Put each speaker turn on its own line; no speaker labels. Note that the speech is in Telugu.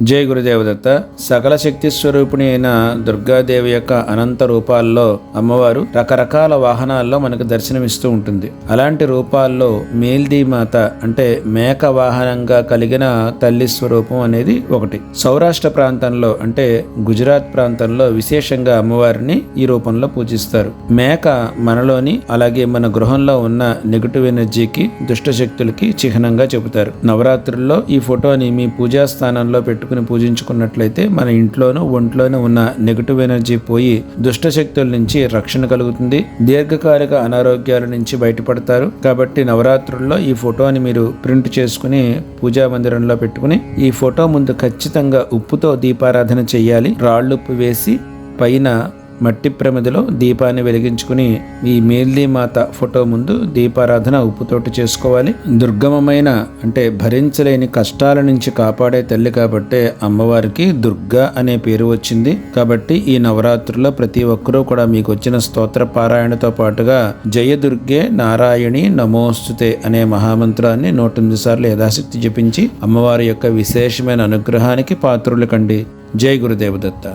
జై గురుదేవదత్త. సకల శక్తి స్వరూపిణి అయిన దుర్గాదేవి యొక్క అనంత రూపాల్లో అమ్మవారు రకరకాల వాహనాల్లో మనకు దర్శనమిస్తూ ఉంటుంది. అలాంటి రూపాల్లో మేల్దీ మాత అంటే మేక వాహనంగా కలిగిన తల్లి స్వరూపం అనేది ఒకటి. సౌరాష్ట్ర ప్రాంతంలో అంటే గుజరాత్ ప్రాంతంలో విశేషంగా అమ్మవారిని ఈ రూపంలో పూజిస్తారు. మేక మనలోని అలాగే మన గృహంలో ఉన్న నెగటివ్ ఎనర్జీకి దుష్ట శక్తులకి చిహ్నంగా చెబుతారు. నవరాత్రుల్లో ఈ ఫోటోని మీ పూజా స్థానంలో పెట్టుకుని పూజించుకున్నట్లయితే మన ఇంట్లోనూ ఒంట్లోనూ ఉన్న నెగటివ్ ఎనర్జీ పోయి దుష్ట శక్తుల నుంచి రక్షణ కలుగుతుంది. దీర్ఘకాలిక అనారోగ్యాల నుంచి బయటపడతారు. కాబట్టి నవరాత్రుల్లో ఈ ఫోటోని మీరు ప్రింట్ చేసుకుని పూజా మందిరంలో పెట్టుకుని ఈ ఫోటో ముందు ఖచ్చితంగా ఉప్పుతో దీపారాధన చేయాలి. రాళ్ళుప్పు వేసి పైన మట్టి ప్రమిదలో దీపాన్ని వెలిగించుకుని ఈ మేల్దీ మాత ఫోటో ముందు దీపారాధన ఉప్పుతోటి చేసుకోవాలి. దుర్గమమైన అంటే భరించలేని కష్టాల నుంచి కాపాడే తల్లి కాబట్టే అమ్మవారికి దుర్గా అనే పేరు వచ్చింది. కాబట్టి ఈ నవరాత్రుల్లో ప్రతి ఒక్కరూ కూడా మీకు వచ్చిన స్తోత్ర పారాయణతో పాటుగా జయదుర్గే నారాయణి నమోస్తుతే అనే మహామంత్రాన్ని నూటెనిమిది సార్లు యథాశక్తి జపించి అమ్మవారి యొక్క విశేషమైన అనుగ్రహానికి పాత్రులు కండి. జై గురుదేవదత్త.